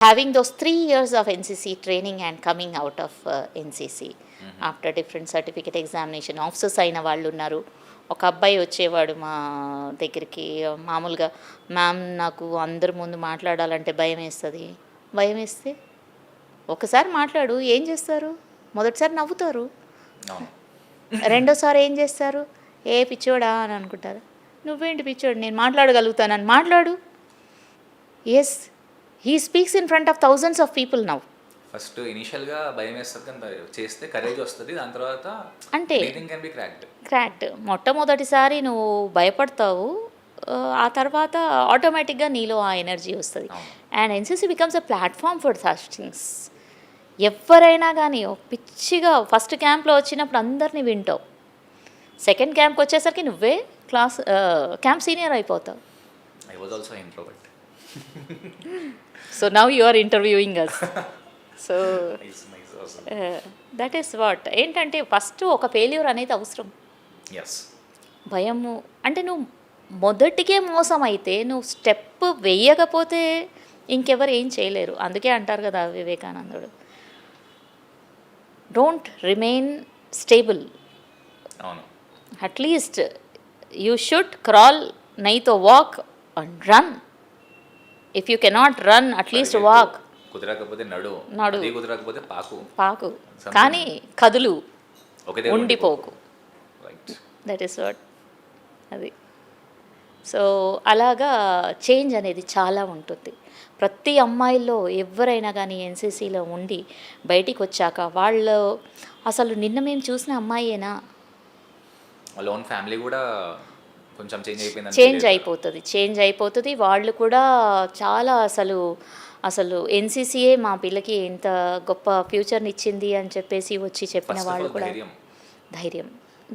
having those three years of NCC training and coming out of uh, NCC after different certificate examination officers అయిన వాళ్ళు ఉన్నారు. ఒక అబ్బాయి వచ్చేవాడు మా దగ్గరికి మామూలుగా మ్యామ్ నాకు అందరి ముందు మాట్లాడాలంటే భయం వేస్తుంది. భయం వేస్తే? ఒకసారి మాట్లాడు ఏం చేస్తారు? మొదటిసారి నవ్వుతారు. రెండోసారి ఏం చేస్తారు? ఏ పిచ్చోడా? అని అనుకుంటారు. నువ్వేంటి పిచ్చోడు? నేను మాట్లాడగలుగుతానని మాట్లాడు. Yes he speaks in front of thousands of people now first ఇనిషియల్గా భయం వేస్తుంది కానీ చేస్తే కరేజ్ వస్తుంది. దాని తర్వాత అంటే క్రాక్డ్ మొట్టమొదటిసారి నువ్వు భయపడతావు ఆ, తర్వాత ఆటోమేటిక్గా నీలో ఆ ఎనర్జీ వస్తుంది. And NCC becomes a platform for such things ఎవరైనా కానీ పిచ్చిగా ఫస్ట్ క్యాంప్లో వచ్చినప్పుడు అందరినీ వింటావు. సెకండ్ క్యాంప్కి వచ్చేసరికి నువ్వే క్లాస్ క్యాంప్ సీనియర్ అయిపోతావు. I was also introvert so now you are interviewing us so that is what ఏంటంటే ఫస్ట్ ఒక ఫెయిల్యూర్ అనేది అవసరం. భయము. అంటే నువ్వు మొదటికే మోసం అయితే నువ్వు స్టెప్ వేయకపోతే ఇంకెవరు ఏం చేయలేరు. అందుకే అంటారు కదా వివేకానందుడు. Don't remain stable at least you should crawl నైతో walk and run if you cannot run at least walk కుదరకపోతే నడు. నడు. కుదరకపోతే పాకు. పాకు. కానీ కదులు. ఉండిపోకు. దట్ ఈస్ వాట్ అది. సో అలాగా చేంజ్ అనేది చాలా ఉంటుంది. ప్రతి అమ్మాయిల్లో ఎవరైనా కానీ ఎన్సీసీలో ఉండి బయటికి వచ్చాక వాళ్ళు అసలు నిన్న మేము చూసిన అమ్మాయేనా? ఓన్ ఫ్యామిలీ కూడా కొంచెం చేంజ్ అయిపోయింది చేంజ్ అయిపోతుంది చేంజ్ అయిపోతుంది. వాళ్ళు కూడా చాలా అసలు అసలు ఎన్సీసీయే మా పిల్లకి ఇంత గొప్ప ఫ్యూచర్ని ఇచ్చింది అని చెప్పేసి వచ్చి చెప్పిన వాళ్ళు కూడా ధైర్యం.